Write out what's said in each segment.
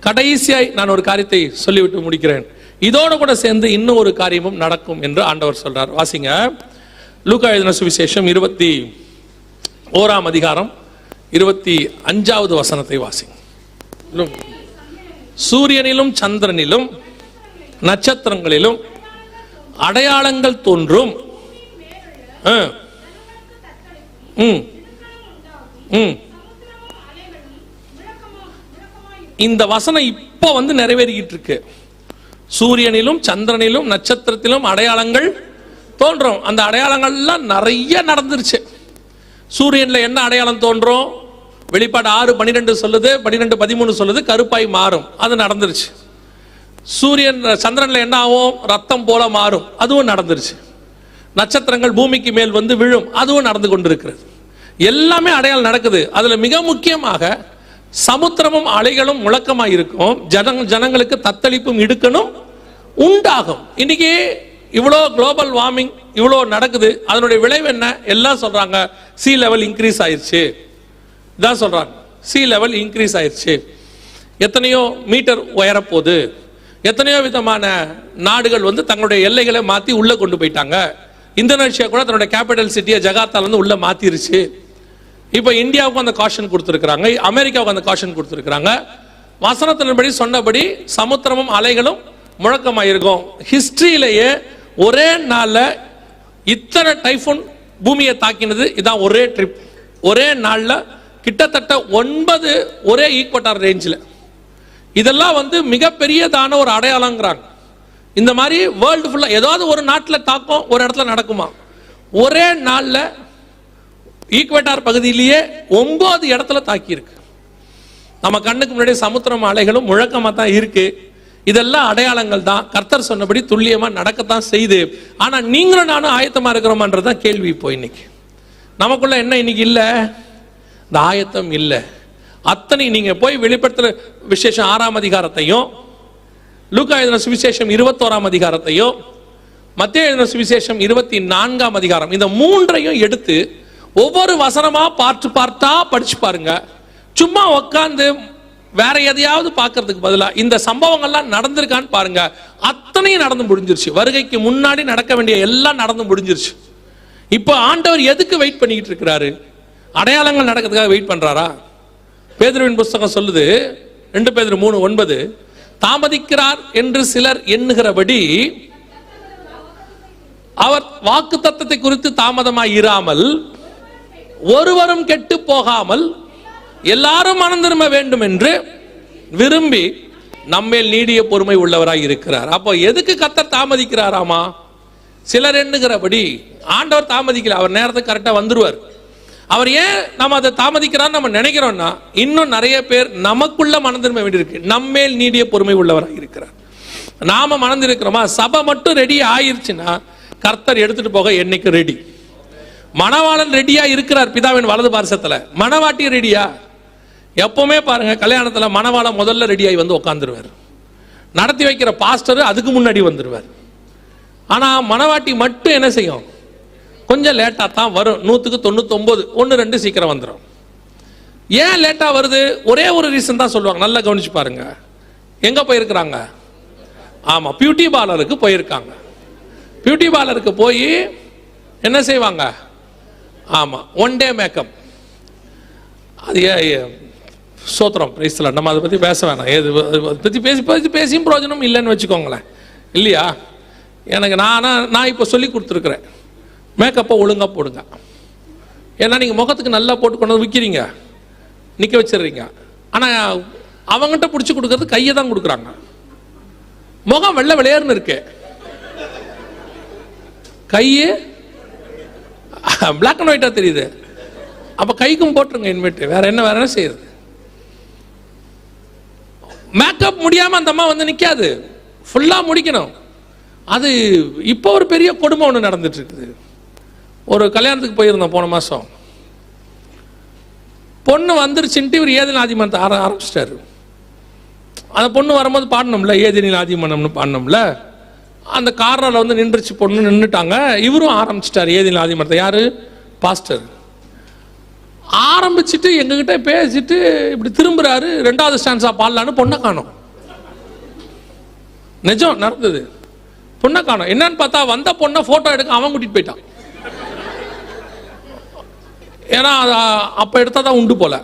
கடைசியாய் நான் ஒரு காரியத்தை சொல்லிவிட்டு முடிக்கிறேன். இதோடு கூட சேர்ந்து இன்னும் ஒரு காரியமும் நடக்கும் என்று ஆண்டவர் சொல்றார். வாசிங்க. லூக்கா எழுதின சுவிசேஷம் இருபத்தி ஓராம் அதிகாரம் இருபத்தி அஞ்சாவது வசனத்தை வாசிங்க. லு- சூரியனிலும் சந்திரனிலும் நட்சத்திரங்களிலும் அடையாளங்கள் தோன்றும். ஆ. ம். ம். இந்த வசனம் இப்போ வந்து நிறைவேறிக்கிட்டு இருக்கு சூரியனிலும் சந்திரனிலும் நட்சத்திரத்திலும் அடையாளங்கள் தோன்றும். அந்த அடையாளங்கள்லாம் நிறைய நடந்துருச்சு. சூரியனில் என்ன அடையாளம் தோன்றும்? வெளிப்பாடு ஆறு பன்னிரெண்டு சொல்லுது பன்னிரெண்டு பதிமூணு சொல்லுது கருப்பாய் மாறும். அது நடந்துருச்சு. சூரியன் சந்திரனில் என்ன ஆகும்? ரத்தம் போல மாறும். அதுவும் நடந்துருச்சு. நட்சத்திரங்கள் பூமிக்கு மேல் வந்து விழும். அதுவும் நடந்து கொண்டிருக்கிறது. எல்லாமே அடையாளம் நடக்குது. அதில் மிக முக்கியமாக சமுத்திரமும் அலைகளும் முழக்கமாக இருக்கும் ஜன ஜனங்களுக்கு தத்தளிப்பும் இடுக்கணும் உண்டாகும். இன்னைக்கு இவ்வளோ குளோபல் வார்மிங் இவ்வளோ நடக்குது. அதனுடைய விளைவு என்ன? எல்லாம் சொல்றாங்க. சி லெவல் இன்க்ரீஸ் ஆயிடுச்சு இதான் சொல்றாங்க. சி லெவல் இன்க்ரீஸ் ஆயிடுச்சு எத்தனையோ மீட்டர் உயரப்போகுது. எத்தனையோ விதமான நாடுகள் வந்து தங்களுடைய எல்லைகளை மாற்றி உள்ளே கொண்டு போயிட்டாங்க. இந்தோனேஷியா கூட தன்னுடைய கேபிட்டல் சிட்டியை ஜகாத்தாலேருந்து உள்ளே மாற்றிருச்சு இப்போ இந்தியாவுக்கு அந்த காஷன் கொடுத்துருக்குறாங்க. அமெரிக்காவுக்கு அந்த காஷன் கொடுத்துருக்குறாங்க. வசனத்தின்படி சொன்னபடி சமுத்திரமும் அலைகளும் முழக்கமாயிருக்கும். ஹிஸ்டரியிலேயே ஒரே நாளில் இத்தனை டைஃபோன் பூமியை தாக்கினது. இதான் ஒரே ட்ரிப் ஒரே நாளில் கிட்டத்தட்ட ஒன்பது ஒரே ஈக்குவட்டார் ரேஞ்சில் இதெல்லாம் வந்து மிகப்பெரியதான ஒரு அடையாளங்கிறாங்க. இந்த மாதிரி வேர்ல்டு ஃபுல்லாக ஏதாவது ஒரு நாட்டில் தாக்கம் ஒரு இடத்துல நடக்குமா? ஒரே நாளில் ஈக்குவேட்டார் பகுதியிலேயே ஒன்பது இடத்துல தாக்கி இருக்கு. நம்ம கண்ணுக்கு முன்னாடி சமுத்திரம் அலைகளும் முழக்கமாக தான் இருக்கு. இதெல்லாம் அடையாளங்கள் தான். கர்த்தர் சொன்னபடி துல்லியமாக நடக்கத்தான் செய்யுது ஆனால் நீங்களும் நானும் ஆயத்தமாக இருக்கிறோமான்றது தான் கேள்வி இப்போ இன்னைக்கு. நமக்குள்ள என்ன இன்னைக்கு இல்லை? இந்த ஆயத்தம் இல்லை. அத்தனை நீங்கள் போய் வெளிப்படுத்துகிற விசேஷம் ஆறாம் அதிகாரத்தையும் லூக்கா எழுதின சுவிசேஷம் இருபத்தோராம் அதிகாரத்தையும் மத்திய எழுதின சுவிசேஷம் இருபத்தி நான்காம் அதிகாரம் இந்த மூன்றையும் எடுத்து ஒவ்வொரு வசனமா பார்த்து பார்த்தா படிச்சு பாருங்க. சும்மா உட்காந்து வேற எதையாவது பார்க்கறதுக்கு பதிலாக இந்த சம்பவங்கள்லாம் நடந்திருக்கான்னு பாருங்க. அத்தனையும் நடந்து முடிஞ்சிருச்சு. வருகைக்கு முன்னாடி நடக்க வேண்டிய எல்லாம் நடந்து முடிஞ்சிருச்சு. இப்போ ஆண்டவர் எதுக்கு வெயிட் பண்ணிக்கிட்டு இருக்கிறாரு? அடையாளங்கள் நடக்கிறதுக்காக வெயிட் பண்றாரா? பேதுருவின் புஸ்தகம் சொல்லுது ரெண்டு பேர் மூணு ஒன்பது. தாமதிக்கிறார் என்று சிலர் எண்ணுகிறபடி அவர் வாக்கு தத்தத்தை குறித்து தாமதமாய் இராமல் ஒருவரும் கெட்டு போகாமல் எல்லாரும் மனந்திரும்ப வேண்டும் என்று விரும்பி நம்மேல் நீடிய பொறுமை உள்ளவராய் இருக்கிறார். அப்போ எதுக்கு கத்தர் தாமதிக்கிறாராமா? சிலர் எண்ணுகிறபடி ஆண்டவர் தாமதிக்கல அவர் நேரத்துக்கு கரெக்டாக வந்துருவார். அவர் ஏன் நம்ம அதை தாமதிக்கிறான்னு நம்ம நினைக்கிறோம்னா இன்னும் நிறைய பேர் நமக்குள்ள மனந்திரும்ப வேண்டியிருக்கு. நம்மேல் நீடிய பொறுமை உள்ளவராக இருக்கிறார். நாம மனம் சபை மட்டும் ரெடி ஆயிருச்சுன்னா கர்த்தர் எடுத்துட்டு போக என்னைக்கு ரெடி மணவாளன் ரெடியா இருக்கிறார் பிதாவின் வலது பார்சத்துல. மணவாட்டி ரெடியா? எப்பவுமே பாருங்க கல்யாணத்துல மணவாளன் முதல்ல ரெடியாகி வந்து உட்காந்துருவார் நடத்தி வைக்கிற பாஸ்டர் அதுக்கு முன்னாடி வந்துடுவார் ஆனா மணவாட்டி மட்டும் என்ன செய்யும்? கொஞ்சம் லேட்டா தான் வரும். நூத்துக்கு தொண்ணூத்தொன்பது ஒன்று ரெண்டு சீக்கிரம் வந்துடும் ஏன் லேட்டா வருது? ஒரே ஒரு ரீசன் தான் சொல்லுவாங்க. நல்லா கவனிச்சு பாருங்க. எங்க போயிருக்கிறாங்க? ஆமா பியூட்டி பார்லருக்கு போயிருக்காங்க. பியூட்டி பார்லருக்கு போய் என்ன செய்வாங்க? ஆமாம் ஒன் டே மேக்கப் அது சோத்திரம் பிரைஸ்ல நம்ம அதை பற்றி பேச வேணாம். எது அதை பற்றி பேசி பேசி பேசியும் பிரயோஜனம் இல்லைன்னு வச்சுக்கோங்களேன். இல்லையா? எனக்கு நான் நான் இப்போ சொல்லி கொடுத்துருக்குறேன். மேக்கப்பை ஒழுங்காக போடுங்க. ஏன்னா நீங்கள் முகத்துக்கு நல்லா போட்டு கொண்டு வந்து விற்கிறீங்க நிற்க வச்சிடுறீங்க. ஆனால் அவங்ககிட்ட பிடிச்சி கொடுக்கறது கையை தான் கொடுக்குறாங்க. முகம் வெள்ளை விளையாடுன்னு இருக்கு. கையே பிளாக் அண்ட் ஒயிட்டாக தெரியுது. அப்போ கைக்கும் போட்டுருங்க இன்வெர்ட் வேற என்ன வேற என்ன செய்யுது? மேக்கப் முடியாமல் அந்த அம்மா வந்து நிற்காது ஃபுல்லாக முடிக்கணும். அது இப்போ ஒரு பெரிய கொடுமை ஒன்று நடந்துட்டு இருக்குது ஒரு கல்யாணத்துக்கு போயிருந்தோம் போன மாதம் பொண்ணு வந்துருச்சுன்ட்டு இவர் ஏதில் ஆதிமனத்தை ஆர ஆரம்பிச்சிட்டாரு. அந்த பொண்ணு வரும்போது பாடணும்ல ஏதினில் ஆதிமனம்னு பாடணும்ல. அந்த கார்னரில் வந்து நின்றுச்சு பொண்ணு நின்றுட்டாங்க இவரும் ஆரம்பிச்சிட்டார் ஏதில் ஆதிமனத்தை யார்? பாஸ்டர். ஆரம்பிச்சுட்டு எங்ககிட்ட பேசிட்டு இப்படி திரும்புறாரு ரெண்டாவது ஸ்டான்ஸா பாடலான்னு பொண்ணை காணும். நிஜம் நடந்தது. பொண்ணை காணும். என்னன்னு பார்த்தா வந்த பொண்ணை போட்டோ எடுக்க அவன் கூட்டிட்டு போயிட்டான். ஏன்னா அப்போ அப்ப எடுத்தா உண்டு போல.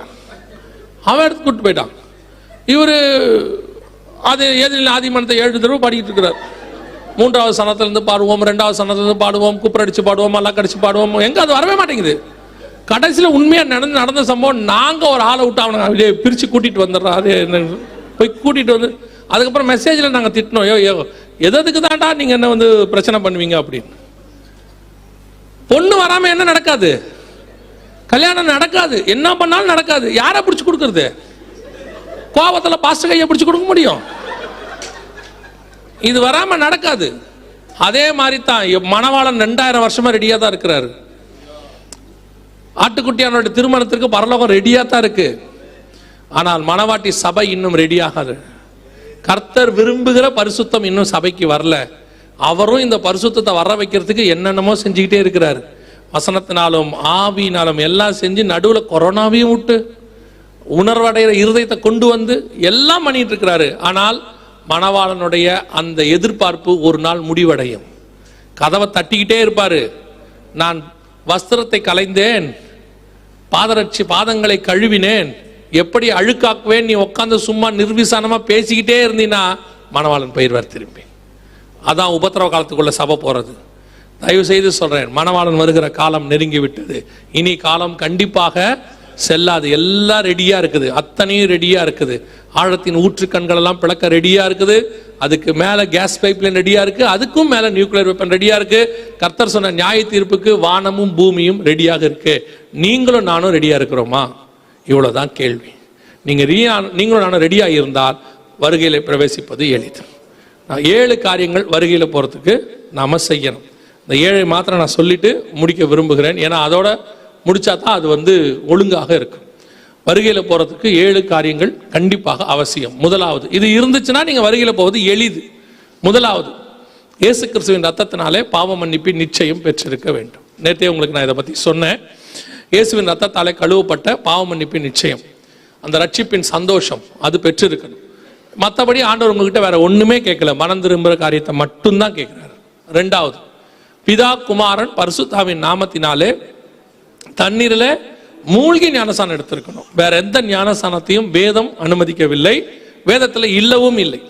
அவன் எடுத்து கூட்டிட்டு போயிட்டான். இவரு அது எதிரில் ஆதிமனத்தை ஏழு தடவை படிக்கிட்டு இருக்கிறார். மூன்றாவது சனத்திலிருந்து பாடுவோம் ரெண்டாவது சனத்திலிருந்து பாடுவோம் குப்பரடிச்சு பாடுவோம் மல்லாக் கடிச்சு பாடுவோம். எங்க அது வரவே மாட்டேங்குது. கடைசியில் உண்மையாக நடந்து நடந்த சம்பவம் நாங்கள் ஒரு ஆளை விட்டு அவனை அப்படியே பிரித்து கூட்டிகிட்டு வந்துடுறோம் அது என்ன போய் கூட்டிகிட்டு வந்து அதுக்கப்புறம் மெசேஜில் நாங்கள் திட்டினோம் ஐயோ எதுக்கு தாண்டா நீங்கள் என்ன வந்து பிரச்சனை பண்ணுவீங்க? அப்படின்னு. பொண்ணு வராமல் என்ன நடக்காது? கல்யாணம் நடக்காது. என்ன பண்ணாலும் நடக்காது. யாரை பிடிச்சி கொடுக்கறது? கோபத்தில் பாஸ்டர் கையை பிடிச்சி கொடுக்க முடியும். இது வராமல் நடக்காது. அதே மாதிரி தான் மணவாளன் ரெண்டாயிரம் வருஷமா ரெடியாக தான் இருக்கிறாரு. ஆட்டுக்குட்டியானோட திருமணத்திற்கு பரலோகம் ரெடியாக தான் இருக்கு. ஆனால் மணவாட்டி சபை இன்னும் ரெடி ஆகாது. கர்த்தர் விரும்புகிற பரிசுத்தம் இன்னும் சபைக்கு வரல. அவரும் இந்த பரிசுத்தத்தை வர வைக்கிறதுக்கு என்னென்னமோ செஞ்சுக்கிட்டே இருக்கிறார். வசனத்தினாலும் ஆவினாலும் எல்லாம் செஞ்சு நடுவில் கொரோனாவையும் விட்டு உணர்வடைகிற இருதயத்தை கொண்டு வந்து எல்லாம் பண்ணிட்டு இருக்கிறாரு. ஆனால் மணவாளனுடைய அந்த எதிர்பார்ப்பு ஒரு நாள் முடிவடையும். கதவை தட்டிக்கிட்டே இருப்பார். நான் வஸ்திரத்தை கலைந்தேன். பாதரட்சி பாதங்களை கழுவினேன். எப்படி அழுக்காக்குவேன்? நீ உட்காந்து சும்மா நிர்விசானமா பேசிக்கிட்டே இருந்தீன்னா மணவாளன் போயிடுவார் திரும்பி. அதான் உபத்திரவ காலத்துக்குள்ள சபை போகிறது தயவு செய்து சொல்கிறேன் மணவாளன் வருகிற காலம் நெருங்கி விட்டது. இனி காலம் கண்டிப்பாக செல்லாது. எல்லாம் ரெடியாக இருக்குது. அத்தனையும் ரெடியாக இருக்குது. ஆழத்தின் ஊற்று கண்களெல்லாம் பிளக்க ரெடியாக இருக்குது. அதுக்கு மேலே கேஸ் பைப்லைன் ரெடியாக இருக்குது அதுக்கும் மேலே நியூக்ளியர் வெப்பன் ரெடியாக இருக்குது கர்த்தர் சொன்ன நியாய தீர்ப்புக்கு வானமும் பூமியும் ரெடியாக இருக்குது நீங்களும் நானும் ரெடியாக இருக்கிறோமா? இவ்வளவுதான் கேள்வி. நீங்கள் ரீ- நீங்களும் நானும் ரெடியாக இருந்தால் வருகையில் பிரவேசிப்பது எளிது. நான் ஏழு காரியங்கள் வருகையில் போகிறதுக்கு நாம் செய்யணும். இந்த ஏழை மாத்திரம் நான் சொல்லிட்டு முடிக்க விரும்புகிறேன். ஏன்னா அதோட முடிச்சா தான் அது வந்து ஒழுங்காக இருக்கும். வருகையில் போகிறதுக்கு ஏழு காரியங்கள் கண்டிப்பாக அவசியம். முதலாவது இது இருந்துச்சுன்னா நீங்கள் வருகையில் போவது எளிது. முதலாவது இயேசு கிறிஸ்துவின் ரத்தத்தினாலே பாவ மன்னிப்பு நிச்சயம் பெற்றிருக்க வேண்டும். நேற்றே உங்களுக்கு நான் இதை பற்றி சொன்னேன். இயேசுவின் ரத்தத்தாலே கழுவப்பட்ட பாவ மன்னிப்பு நிச்சயம். அந்த ரட்சிப்பின் சந்தோஷம் அது பெற்றிருக்கணும். மற்றபடி ஆண்டவர் உங்ககிட்ட வேற ஒன்றுமே கேட்கல. மனம் திரும்புகிற காரியத்தை மட்டும்தான் கேட்குறாரு. ரெண்டாவது பிதா குமாரன் பரிசுத்தாவின் நாமத்தினாலே தண்ணீரில் மூழ்கி ஞானசானம் எடுத்திருக்கணும். வேற எந்த ஞானசானத்தையும் வேதம் அனுமதிக்கவில்லை. வேதத்தில் இல்லவும் இல்லை.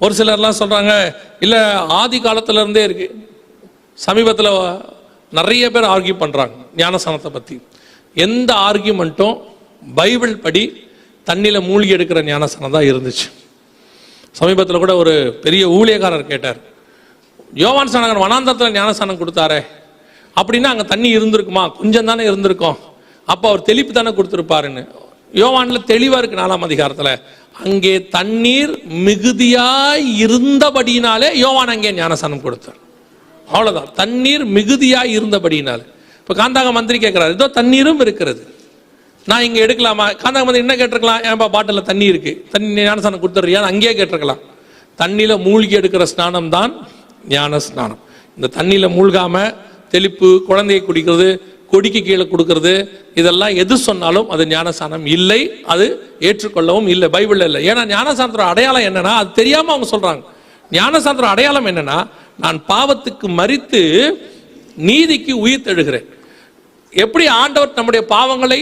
ஒரு சிலர்லாம் சொல்கிறாங்க இல்லை ஆதி காலத்திலருந்தே இருக்கு. சமீபத்தில் நிறைய பேர் ஆர்கியூ பண்ணுறாங்க ஞானசானத்தை பற்றி எந்த ஆர்கியூமெண்ட்டும் பைபிள் படி தண்ணியில் மூழ்கி எடுக்கிற ஞானசானம் தான் இருந்துச்சு. சமீபத்தில் கூட ஒரு பெரிய ஊழியக்காரர் கேட்டார் யோவான் சானகர் வனாந்தரத்தில் ஞானஸ்தானம் கொடுத்தாரே அப்படின்னா அங்கே தண்ணி இருந்திருக்குமா? கொஞ்சம் தானே இருந்திருக்கும். அப்போ அவர் தெளிப்பு தானே கொடுத்துருப்பாருன்னு. யோவானில் தெளிவாக இருக்கு நாலாம் அதிகாரத்தில். அங்கே தண்ணீர் மிகுதியாய் இருந்தபடினாலே யோவான் அங்கே ஞானசானம் கொடுத்தார். அவ்வளோதான் தண்ணீர் மிகுதியாய் இருந்தபடினால இப்போ காந்தாக மந்திரி கேட்குறாரு இதோ தண்ணீரும் இருக்கிறது. நான் இங்கே எடுக்கலாமா? காந்தாக மந்திரி என்ன கேட்டிருக்கலாம்? ஏன்பா பாட்டில் தண்ணி இருக்கு. தண்ணி ஞானஸ்தானம் கொடுத்துட்றியான்னு அங்கேயே கேட்டிருக்கலாம். தண்ணியில் மூழ்கி எடுக்கிற ஸ்நானம் தான் ஞான ஸ்நானம் இந்த தண்ணியில் மூழ்காமல் தெளிப்பு குழந்தையை குடிக்கிறது கொடிக்கு கீழே கொடுக்கறது இதெல்லாம் எது சொன்னாலும் அது ஞானசானம் இல்லை. அது ஏற்றுக்கொள்ளவும் இல்லை பைபிளில் இல்லை. ஏன்னா ஞானசானத்தோட அடையாளம் என்னன்னா அது தெரியாம அவங்க சொல்றாங்க. ஞானசானத்தோட அடையாளம் என்னன்னா நான் பாவத்துக்கு மறித்து நீதிக்கு உயிர் தழுகிறேன். எப்படி ஆண்டவர் நம்முடைய பாவங்களை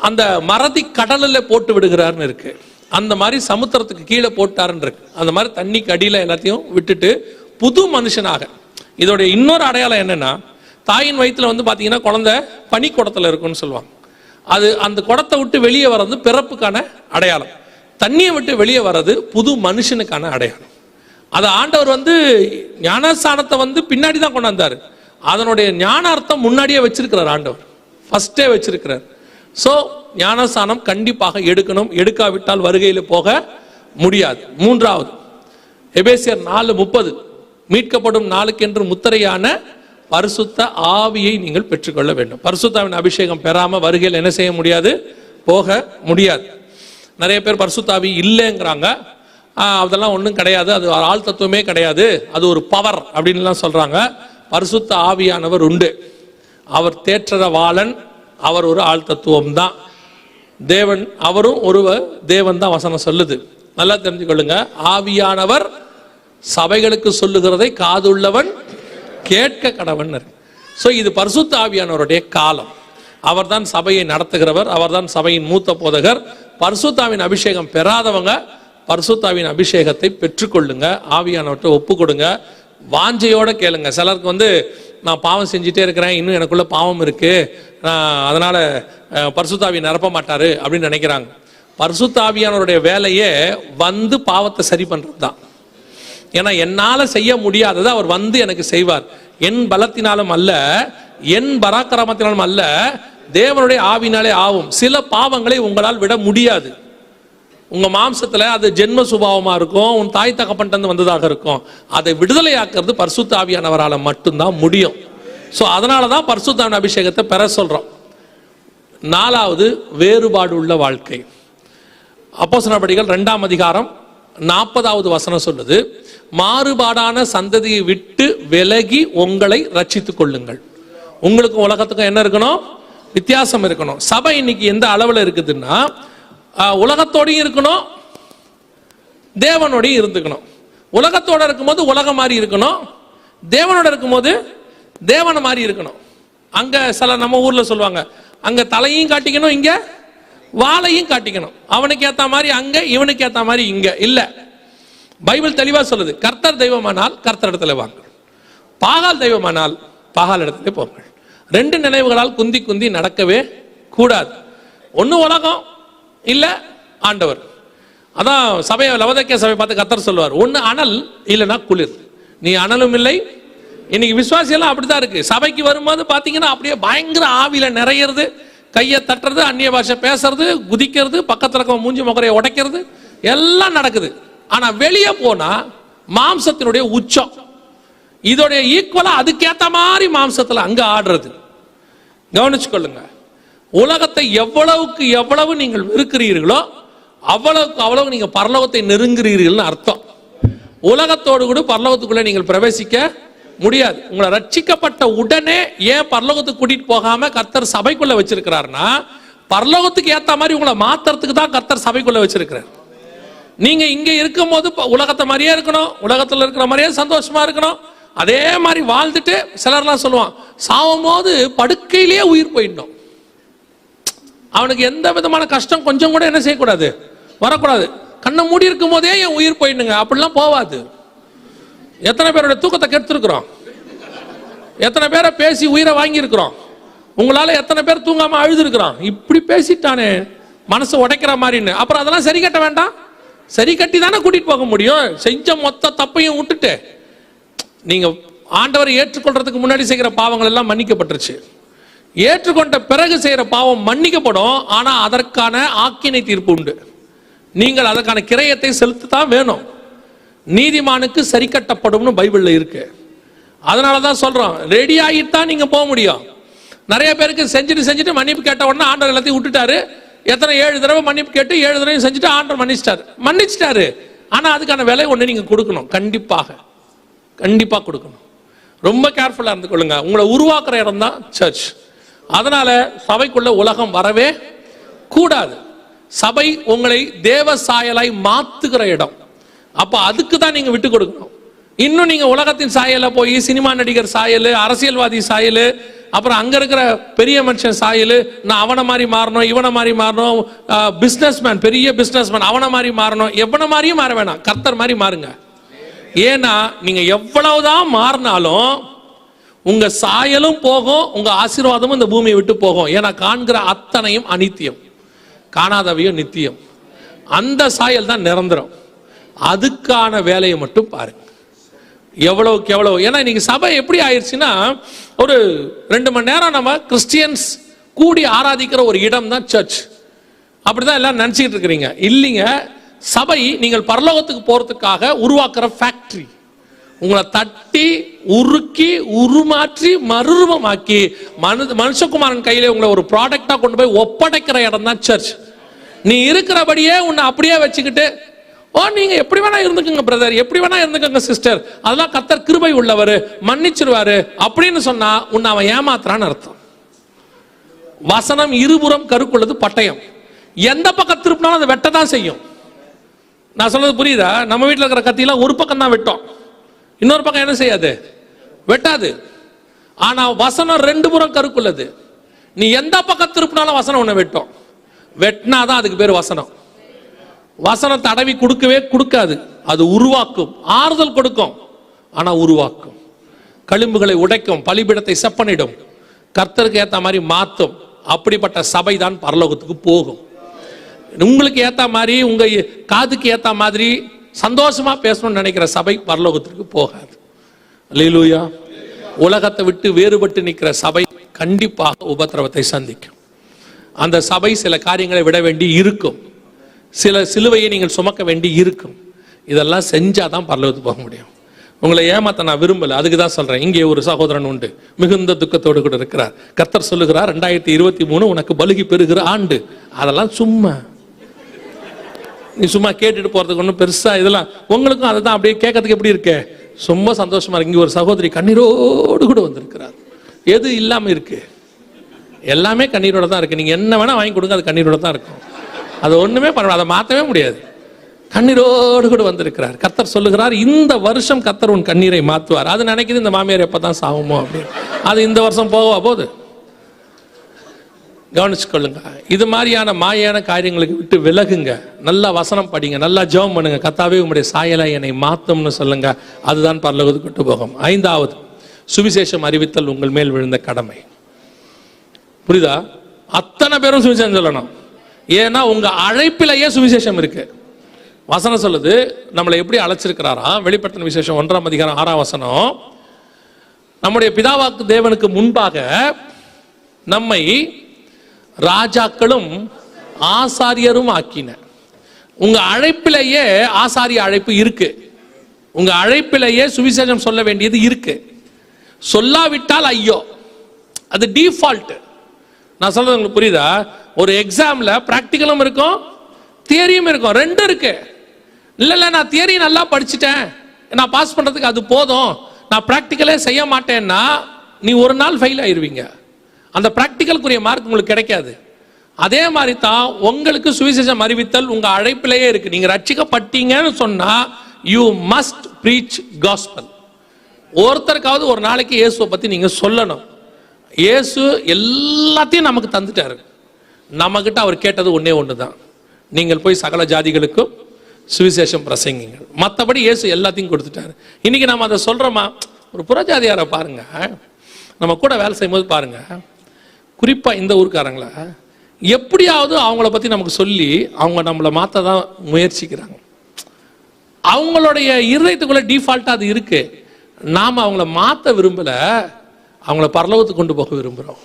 அந்த மறதி கடலில் போட்டு விடுகிறார்னு இருக்கு. அந்த மாதிரி சமுத்திரத்துக்கு கீழே போட்டாருன்னு இருக்கு. அந்த மாதிரி தண்ணிக்கு அடியில் எல்லாத்தையும் விட்டுட்டு புது மனுஷனாக இதோட இன்னொரு அடையாளம் என்னன்னா தாயின் வயிற்றுல வந்து பார்த்தீங்கன்னா குழந்தை பனி குடத்தில் இருக்கும்னு சொல்லுவாங்க. அது அந்த குடத்தை விட்டு வெளியே வர்றது பிறப்புக்கான அடையாளம். தண்ணியை விட்டு வெளியே வர்றது புது மனுஷனுக்கான அடையாளம். அதை ஆண்டவர் வந்து ஞானஸ்தானத்தை வந்து பின்னாடி தான் கொண்டாந்தாரு அதனுடைய ஞானார்த்தம் முன்னாடியே வச்சிருக்கிறார் ஆண்டவர். ஃபர்ஸ்டே வச்சிருக்கிறார். ஸோ ஞானஸ்தானம் கண்டிப்பாக எடுக்கணும். எடுக்காவிட்டால் வருகையில் போக முடியாது. மூன்றாவது எபேசியர் நாலு முப்பது. மீட்கப்படும் நாளுக்கென்று முத்திரையான பரிசுத்த ஆவியை நீங்கள் பெற்றுக்கொள்ள வேண்டும். பரிசுத்தாவின் அபிஷேகம் பெறாம வருகையில் என்ன செய்ய முடியாது? போக முடியாது. நிறைய பேர் பரிசுத்தாவி இல்லைங்கிறாங்க. அதெல்லாம் ஒன்றும் கிடையாது. அது ஆள் தத்துவமே கிடையாது. அது ஒரு பவர் அப்படின்லாம் சொல்றாங்க. பரிசுத்த ஆவியானவர் உண்டு. அவர் தேற்றரவாளன் அவர் ஒரு ஆள் தத்துவம் தான் தேவன் அவரும் ஒருவர் தேவன் தான் வசனம் சொல்லுது. நல்லா தெரிஞ்சுக்கொள்ளுங்க. ஆவியானவர் சபைகளுக்கு சொல்லுகிறதை காதுள்ளவன் கேட்க கடவன் ஸோ இது பரிசுத்த ஆவியானவருடைய காலம். அவர்தான் சபையை நடத்துகிறவர் அவர்தான் சபையின் மூத்த போதகர். பரிசுத்தாவின் அபிஷேகம் பெறாதவங்க பரிசுத்தாவின் அபிஷேகத்தை பெற்றுக்கொள்ளுங்க. ஆவியானவர்கிட்ட ஒப்பு கொடுங்க வாஞ்சையோட கேளுங்க. சிலருக்கு வந்து நான் பாவம் செஞ்சுட்டே இருக்கிறேன் இன்னும் எனக்குள்ள பாவம் இருக்கு. நான் அதனால அஹ், பரிசுத்தாவி நிரப்ப மாட்டாரு அப்படின்னு நினைக்கிறாங்க. பரிசுத்தாவியானவருடைய வேலையே வந்து பாவத்தை சரி பண்றது தான் ஏன்னா என்னால செய்ய முடியாததை அவர் வந்து எனக்கு செய்வார். என் பலத்தினாலும் அல்ல என் பராக்கிரமத்தினாலும் அல்ல தேவனுடைய ஆவினாலே ஆகும் சில பாவங்களை உங்களால் விட முடியாது. உங்க மாம்சத்துல அது ஜென்ம சுபாவமா இருக்கும் உன் தாய் தகப்பன்ட்டு வந்ததாக இருக்கும். அதை விடுதலையாக்குறது பரிசுத்த ஆவியானவரால் மட்டும்தான் முடியும். ஸோ அதனால தான் பரிசுத்தாவின் அபிஷேகத்தை பெற சொல்றோம். நாலாவது வேறுபாடு உள்ள வாழ்க்கை அப்போசனபடிகள் ரெண்டாம் அதிகாரம் நாற்பதாவது வசனம் சொல்லுது மாறுபாடான சந்ததியை விட்டு விலகி உங்களை ரட்சித்துக் கொள்ளுங்கள். உங்களுக்கும் உலகத்துக்கும் என்ன இருக்கணும்? வித்தியாசம் இருக்கணும். சபை இன்னைக்கு எந்த அளவில் இருக்குதுன்னா உலகத்தோடையும் இருக்கணும் தேவனோடையும் இருந்துக்கணும். உலகத்தோட இருக்கும்போது உலகம் மாதிரி இருக்கணும் தேவனோட இருக்கும்போது தேவனை மாதிரி இருக்கணும். அங்க சில நம்ம ஊர்ல சொல்லுவாங்க அங்க தலையும் காட்டிக்கணும் இங்க வாளையும் காட்டிக்கணும். அவனுக்கு ஏத்த மாதிரி அங்க இவனுக்கு ஏத்த மாதிரி இங்க. இல்ல. பைபிள் தெளிவா சொல்லுது. கர்த்தர் தெய்வமானால் கர்த்தர் இடத்துல வாங்க. பாகால் தெய்வமானால் பாகால் இடத்துல போங்கள் ரெண்டு நினைவுகளால் குந்தி குந்தி நடக்கவே கூடாது. ஒன்று உலகம் இல்ல ஆண்டவர். அதான் சபையை லவதக்கிய சபை பார்த்து கத்தர் சொல்லுவார். ஒன்று அனல் இல்லைன்னா குளிர். நீ அனலும் இல்லை. இன்னைக்கு விசுவாசியெல்லாம் அப்படிதான் இருக்கு. சபைக்கு வரும்போது பாத்தீங்கன்னா அப்படியே பயங்கர ஆவியில நிறையிறது. கையை தட்டுறது அந்நிய பாஷை பேசுறது குதிக்கிறது பக்கத்தில் இருக்க மூஞ்சி முகரையை உடைக்கிறது எல்லாம் நடக்குது. ஆனால் வெளியே போனா மாம்சத்தினுடைய உச்சம். இதோடைய ஈக்குவலா அதுக்கேத்த மாதிரி மாம்சத்தில் அங்க ஆடுறது. கவனிச்சுக்கொள்ளுங்க. உலகத்தை எவ்வளவுக்கு எவ்வளவு நீங்கள் வெறுக்கிறீர்களோ அவ்வளவுக்கு அவ்வளவு நீங்க பரலோகத்தை நெருங்குறீர்கள்னு அர்த்தம். உலகத்தோடு கூட பரலோகத்துக்குள்ள நீங்கள் பிரவேசிக்க முடியாது. உங்களை ரட்சிக்கப்பட்ட உடனே ஏன் பரலோகத்துக்கு கூட்டிட்டு போகாம கர்த்தர் சபைக்குள்ள வச்சிருக்கிறாருன்னா பரலோகத்துக்கு ஏத்த மாதிரி உங்களை மாத்துறதுக்கு தான் கர்த்தர் சபைக்குள்ள வச்சிருக்கிறார். நீங்க இங்க இருக்கும்போது போது உலகத்தை மாதிரியே இருக்கணும் உலகத்துல இருக்கிற மாதிரியே சந்தோஷமா இருக்கணும். அதே மாதிரி வாழ்ந்துட்டு சிலர்லாம் சொல்லுவான் சாவும் போது படுக்கையிலேயே உயிர் போயிடணும். அவனுக்கு எந்த விதமான கஷ்டம் கொஞ்சம் கூட என்ன செய்யக்கூடாது? வரக்கூடாது. கண்ணை மூடி இருக்கும் போதே என் உயிர் போயிடுங்க அப்படிலாம் போவாது. எத்தனை பேரோட தூக்கத்தை கெடுத்துருக்குறோம்? எத்தனை பேரை பேசி உயிரை வாங்கியிருக்கிறோம்? உங்களால எத்தனை பேர் தூங்காம அழுதுருக்குறோம்? இப்படி பேசிட்டானே மனசு உடைக்கிற மாதிரின்னு. அப்புறம் அதெல்லாம் சரி கட்ட வேண்டாம். சரி கட்டி தானே கூட்டிட்டு போக முடியும்? செஞ்ச மொத்த தப்பையும் விட்டுட்டு. நீங்க ஆண்டவரை ஏற்றுக்கொள்றதுக்கு முன்னாடி செய்கிற பாவங்கள் எல்லாம் மன்னிக்கப்பட்டுருச்சு. ஏற்றுக்கொண்ட பிறகு செய்கிற பாவம் மன்னிக்கப்படும். ஆனால் அதற்கான ஆக்கினை தீர்ப்பு உண்டு. நீங்கள் அதற்கான கிரயத்தை செலுத்தத்தான் வேணும். நீதிமானுக்கு சரி கட்டப்படும்னு பைபிளில் இருக்கு. அதனால தான் சொல்கிறோம் ரெடி ஆகிட்டு தான் நீங்கள் போக முடியும். நிறைய பேருக்கு செஞ்சுட்டு செஞ்சுட்டு மன்னிப்பு கேட்ட உடனே ஆண்டவர் எல்லாத்தையும் விட்டுட்டாரு. எத்தனை ஏழு தடவை மன்னிப்பு கேட்டு ஏழு தடவை செஞ்சுட்டு ஆண்டவர் மன்னிச்சிட்டாரு. மன்னிச்சிட்டாரு. ஆனால் அதுக்கான விலை ஒன்று நீங்கள் கொடுக்கணும் கண்டிப்பாக. கண்டிப்பாக கொடுக்கணும். ரொம்ப கேர்ஃபுல்லாக இருந்து கொள்ளுங்க உங்களை உருவாக்குற இடம் தான் சர்ச் அதனால சபைக்குள்ள உலகம் வரவே கூடாது. சபை உங்களை தேவ சாயலாய் மாத்துகிற இடம். அப்போ அதுக்கு தான் நீங்கள் விட்டு கொடுக்கணும். இன்னும் நீங்கள் உலகத்தின் சாயலில் போய் சினிமா நடிகர் சாயல் அரசியல்வாதி சாயல் அப்புறம் அங்கே இருக்கிற பெரிய மனுஷன் சாயல் நான் அவனை மாதிரி மாறணும் இவனை மாதிரி மாறணும் பிஸ்னஸ்மேன் பெரிய பிஸ்னஸ்மேன் அவனை மாதிரி மாறணும் எவனை மாதிரியும் மாற வேணாம். கர்த்தர் மாதிரி மாறுங்க. ஏன்னா நீங்கள் எவ்வளவுதான் மாறினாலும் உங்கள் சாயலும் போகும் உங்கள் ஆசீர்வாதமும் இந்த பூமியை விட்டு போகும். ஏன்னா காண்கிற அத்தனையும் அனித்தியம். காணாதவையும் நித்தியம். அந்த சாயல் தான் நிரந்தரம். அதுக்கான வேலையை மட்டும் பாருங்க. எவ்வளவுக்கு எவ்வளவு? ஏன்னா இன்னைக்கு சபை எப்படி ஆயிடுச்சுன்னா ஒரு ரெண்டு மணி நேரம் நம்ம கிறிஸ்டியன்ஸ் கூடி ஆராதிக்கிற ஒரு இடம் தான் சர்ச் அப்படிதான் எல்லாம் நினைச்சிட்டு இருக்கிறீங்க. இல்லைங்க சபை நீங்கள் பரலோகத்துக்கு போறதுக்காக உருவாக்குற ஃபேக்டரி உங்களை தட்டி உருக்கி உருமாற்றி மறுரூபமாக்கி மனு மனுஷகுமாரன் கையில உங்களை ஒரு ப்ராடக்டா கொண்டு போய் ஒப்படைக்கிற இடம் தான் சர்ச் நீ இருக்கிறபடியே உன்னை அப்படியே வச்சுக்கிட்டு ஓ நீங்க எப்படி வேணா இருந்துக்கங்க பிரதர் எப்படி வேணா இருந்துக்கங்க சிஸ்டர் அதெல்லாம் கத்தர் கிருபை உள்ளவர் மன்னிச்சிருவாரு. அப்படின்னு சொன்னா உன்னை அவன் ஏமாத்துறான்னு அர்த்தம். வசனம் இருபுறம் கருக்குள்ளது பட்டயம். எந்த பக்கம் திருப்பினாலும் அதை வெட்ட தான் செய்யும். நான் சொல்றது புரியுதா? நம்ம வீட்டில் இருக்கிற கத்தியெல்லாம் ஒரு பக்கம் தான் வெட்டும். இன்னொரு பக்கம் என்ன செய்யாது? வெட்டாது. ஆனா வசனம் ரெண்டு புறம் கருக்குள்ளது. நீ எந்த பக்கம் திருப்பினாலும் வசனம் உன்னை வெட்டும். வெட்டினாதான் அதுக்கு பேர் வசனம். வசனம் தடவி கொடுக்கவே கொடுக்காது. அது உருவாக்கும். ஆறுதல் கொடுக்கும். ஆனா உருவாக்கும். களிம்புகளை உடைக்கும். பலிபீடத்தை செப்பனிடும். கர்த்தருக்கு ஏத்த மாதிரி மாத்தும். அப்படிப்பட்ட சபை தான் பரலோகத்துக்கு போகும். உங்களுக்கு ஏத்த மாதிரி உங்க காதுக்கு ஏத்த மாதிரி சந்தோஷமா பேசணும்னு நினைக்கிற சபை பரலோகத்திற்கு போகாது. லீலூயா உலகத்தை விட்டு வேறுபட்டு நிற்கிற சபை கண்டிப்பாக உபத்திரவத்தை சந்திக்கும். அந்த சபை சில காரியங்களை விட வேண்டி இருக்கும். சில சிலுவையை நீங்கள் சுமக்க வேண்டி இருக்கும். இதெல்லாம் செஞ்சால் தான் பரலோகத்துக்கு போக முடியும். உங்களை ஏமாத்த நான் விரும்பலை. அதுக்கு தான் சொல்கிறேன் இங்கே ஒரு சகோதரன் உண்டு. மிகுந்த துக்கத்தோடு கூட இருக்கிறார். கத்தர் சொல்லுகிறார் ரெண்டாயிரத்தி இருபத்தி மூணு உனக்கு பலுகி பெறுகிற ஆண்டு. அதெல்லாம் சும்மா. நீ சும்மா கேட்டுட்டு போகிறதுக்கு ஒன்றும் பெருசாக இதெல்லாம். உங்களுக்கும் அதை தான் அப்படியே கேட்கறதுக்கு எப்படி இருக்கு? ரொம்ப சந்தோஷமாக இருக்கு. இங்கே ஒரு சகோதரி கண்ணீரோடு கூட வந்திருக்கிறார். எது இல்லாமல் இருக்கு? எல்லாமே கண்ணீரோட தான் இருக்கு. நீங்கள் என்ன வேணால் வாங்கி கொடுங்க அது கண்ணீரோட தான் இருக்கும். அது ஒன்றுமே பண்ண அதை மாற்றவே முடியாது. கண்ணீரோடு கூட வந்திருக்கிறார். கத்தர் சொல்லுகிறார் இந்த வருஷம் கத்தர் உன் கண்ணீரை மாற்றுவார். அது நினைக்குது இந்த மாமியார் எப்பதான் சாகுமோ அப்படின்னு. அது இந்த வருஷம் போவா போது கவனிச்சுக்கொள்ளுங்க. இது மாதிரியான மாயான காரியங்களுக்கு விட்டு விலகுங்க. நல்லா வசனம் படிங்க நல்லா ஜெபம் பண்ணுங்க. கத்தாவே உங்களுடைய சாயலை என்னை மாத்தம்னு சொல்லுங்க. அதுதான் பரலகுது கொண்டு போகும். ஐந்தாவது சுவிசேஷம் அறிவித்தல் உங்கள் மேல் விழுந்த கடமை. புரியுதா? அத்தனை பேரும் சுவிசேஷம் சொல்லணும். ஏன்னா உங்க அழைப்பிலேயே சுவிசேஷம் இருக்கு. வசனம் சொல்லுது நம்மளை எப்படி அழைச்சிருக்கிறாரா வெளிப்படுத்தின விசேஷம் ஒன்றாம் அதிகாரம் ஆறாம் வசனம். நம்முடைய பிதாவாக்கு தேவனுக்கு முன்பாக நம்மை ராஜாக்களும் ஆசாரியரும் ஆக்கின. உங்க அழைப்பிலேயே ஆசாரிய அழைப்பு இருக்கு. உங்க அழைப்பிலேயே சுவிசேஷம் சொல்ல வேண்டியது இருக்கு. சொல்லாவிட்டால் ஐயோ. அது டிஃபால்ட் நான் சொல்றது உங்களுக்கு புரியுதா? ஒரு எக்ஸாமில் ப்ராக்டிக்கலும் இருக்கும் தியரியும் இருக்கும். ரெண்டும் இருக்கு. இல்லை இல்லை நான் தியரி நல்லா படிச்சுட்டேன். நான் பாஸ் பண்ணுறதுக்கு அது போதும். நான் ப்ராக்டிக்கலே செய்ய மாட்டேன்னா நீ ஒரு நாள் ஃபெயில் ஆயிருவீங்க. அந்த ப்ராக்டிக்கலுக்குரிய மார்க் உங்களுக்கு கிடைக்காது. அதே மாதிரி தான் உங்களுக்கு சுவிசேஷம் அறிவித்தல் உங்கள் அழைப்பிலேயே இருக்கு. நீங்கள் ரட்சிக்கப்பட்டீங்கன்னு சொன்னால் யூ மஸ்ட் ப்ரீச் காஸ்பல் ஒருத்தருக்காவது ஒரு நாளைக்கு இயேசுவை பற்றி நீங்கள் சொல்லணும். இயேசு எல்லாத்தையும் நமக்கு தந்துட்டாரு. நம்மக்கிட்ட அவர் கேட்டது ஒன்றே ஒன்று தான் நீங்கள் போய் சகல ஜாதிகளுக்கும் சுவிசேஷம் பிரசங்கிங்கள். மற்றபடி இயேசு எல்லாத்தையும் கொடுத்துட்டாரு. இன்னைக்கு நம்ம அதை சொல்றோமா? ஒரு புறஜாதியாரை பாருங்க. நம்ம கூட வேலை செய்யும்போது பாருங்க. குறிப்பா இந்த ஊருக்காரங்கள எப்படியாவது அவங்கள பத்தி நமக்கு சொல்லி அவங்க நம்மளை மாற்ற தான் முயற்சிக்கிறாங்க. அவங்களுடைய இருதயத்துக்குள்ள டிஃபால்ட்டாக அது இருக்கு. நாம் அவங்கள மாற்ற விரும்பல அவங்கள பரலோகத்துக்கு கொண்டு போக விரும்புகிறோம்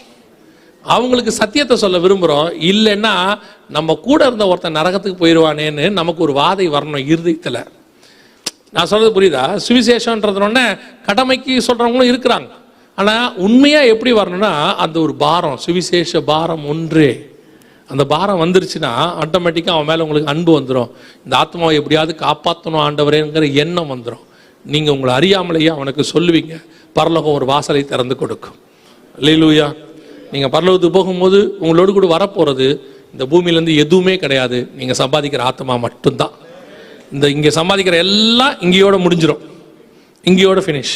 அவங்களுக்கு சத்தியத்தை சொல்ல விரும்புகிறோம் இல்லைன்னா நம்ம கூட இருந்த ஒருத்தன் நரகத்துக்கு போயிடுவானேன்னு நமக்கு ஒரு வாதை வரணும் இருதயத்தில். நான் சொல்கிறது புரியுதா? சுவிசேஷன்றதுனோடனே கடமைக்கு சொல்கிறவங்களும் இருக்கிறாங்க. ஆனால் உண்மையாக எப்படி வரணும்னா அந்த ஒரு பாரம் சுவிசேஷ பாரம் ஒன்றே. அந்த பாரம் வந்துருச்சுன்னா ஆட்டோமேட்டிக்காக அவன் மேலே உங்களுக்கு அன்பு வந்துடும் இந்த ஆத்மாவை எப்படியாவது காப்பாற்றணும் ஆண்டவரேங்கிற எண்ணம் வந்துடும் நீங்கள் உங்களை அறியாமலேயே அவனுக்கு சொல்லுவீங்க. பரலோகம் ஒரு வாசலை திறந்து கொடுக்கும். லீலூயா நீங்கள் பரலோகத்துக்கு போகும்போது உங்களோடு கூட வரப்போகிறது இந்த பூமியிலேருந்து எதுவுமே கிடையாது. நீங்கள் சம்பாதிக்கிற ஆத்மா மட்டும்தான். இந்த இங்கே சம்பாதிக்கிற எல்லாம் இங்கேயோட முடிஞ்சிடும் இங்கேயோட ஃபினிஷ்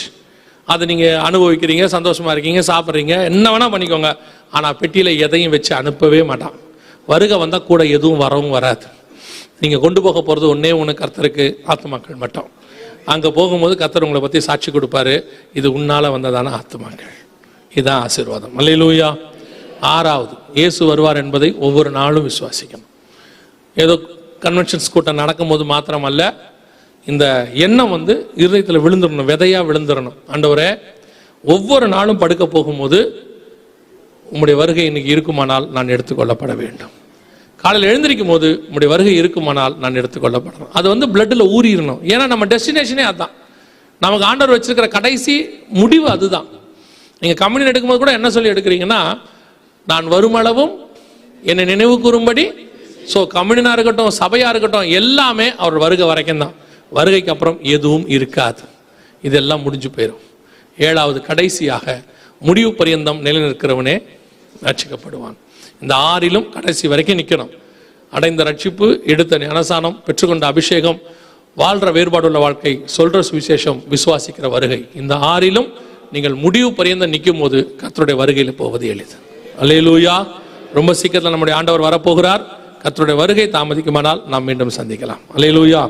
அதை நீங்கள் அனுபவிக்கிறீங்க சந்தோஷமா இருக்கீங்க சாப்பிட்றீங்க என்ன வேணால் பண்ணிக்கோங்க. ஆனால் பெட்டியில் எதையும் வச்சு அனுப்பவே மாட்டான். வருகை வந்தால் கூட எதுவும் வரவும் வராது. நீங்கள் கொண்டு போக போகிறது ஒன்றே ஒன்று கர்த்தருக்கு ஆத்மாக்கள் மட்டும். அங்கே போகும்போது கர்த்தர் உங்களை பற்றி சாட்சி கொடுப்பாரு. இது உன்னால் வந்ததான ஆத்மாக்கள் இதுதான் ஆசீர்வாதம். அல்லேலூயா. ஆறாவது இயேசு வருவார் என்பதை ஒவ்வொரு நாளும் விசுவாசிக்கணும். ஏதோ கன்வென்ஷன்ஸ் கூட்டம் நடக்கும்போது மாத்திரமல்ல இந்த எண்ணம் வந்து இருதயத்தில் விழுந்துடணும் விதையாக விழுந்துடணும் ஆண்டவரே ஒவ்வொரு நாளும் படுக்க போகும்போது உம்முடைய வருகை இன்னைக்கு இருக்குமானால் நான் எடுத்துக்கொள்ளப்பட வேண்டும். காலையில் எழுந்திருக்கும் போது உங்களுடைய வருகை இருக்குமானால் நான் எடுத்துக்கொள்ளப்படணும். அது வந்து பிளட்டில் ஊறிடணும் ஏன்னா நம்ம டெஸ்டினேஷனே அதுதான் நமக்கு ஆண்டவர் வச்சிருக்கிற கடைசி முடிவு அதுதான். நீங்கள் கம்யூனியன் எடுக்கும்போது கூட என்ன சொல்லி எடுக்கிறீங்கன்னா நான் வருமளவும் என்னை நினைவு கூறும்படி ஸோ கம்யூனியனாக இருக்கட்டும் சபையாக இருக்கட்டும் எல்லாமே அவர் வருகை வரைக்கும் தான். வருகைக்கு அப்புறம் எதுவும் இருக்காது. இதெல்லாம் முடிஞ்சு போயிடும் ஏழாவது கடைசியாக முடிவு பரியந்தம் நிலைநிற்கிறவனே ரட்சிக்கப்படுவான் இந்த ஆறிலும் கடைசி வரைக்கும் நிற்கணும் அடைந்த ரட்சிப்பு எடுத்த ஞானசானம் பெற்றுக்கொண்ட அபிஷேகம் வாழ்ற வேறுபாடுள்ள வாழ்க்கை சொல்ற சுவிசேஷம் விசுவாசிக்கிற வருகை. இந்த ஆறிலும் நீங்கள் முடிவு பரியந்த நிற்கும் போது கத்தருடைய வருகையில் போவது எளிது. அலையலூயா ரொம்ப சீக்கிரத்தில் நம்முடைய ஆண்டவர் வரப்போகிறார். கத்தருடைய வருகை தாமதிக்குமானால் நாம் மீண்டும் சந்திக்கலாம். அலையலூயா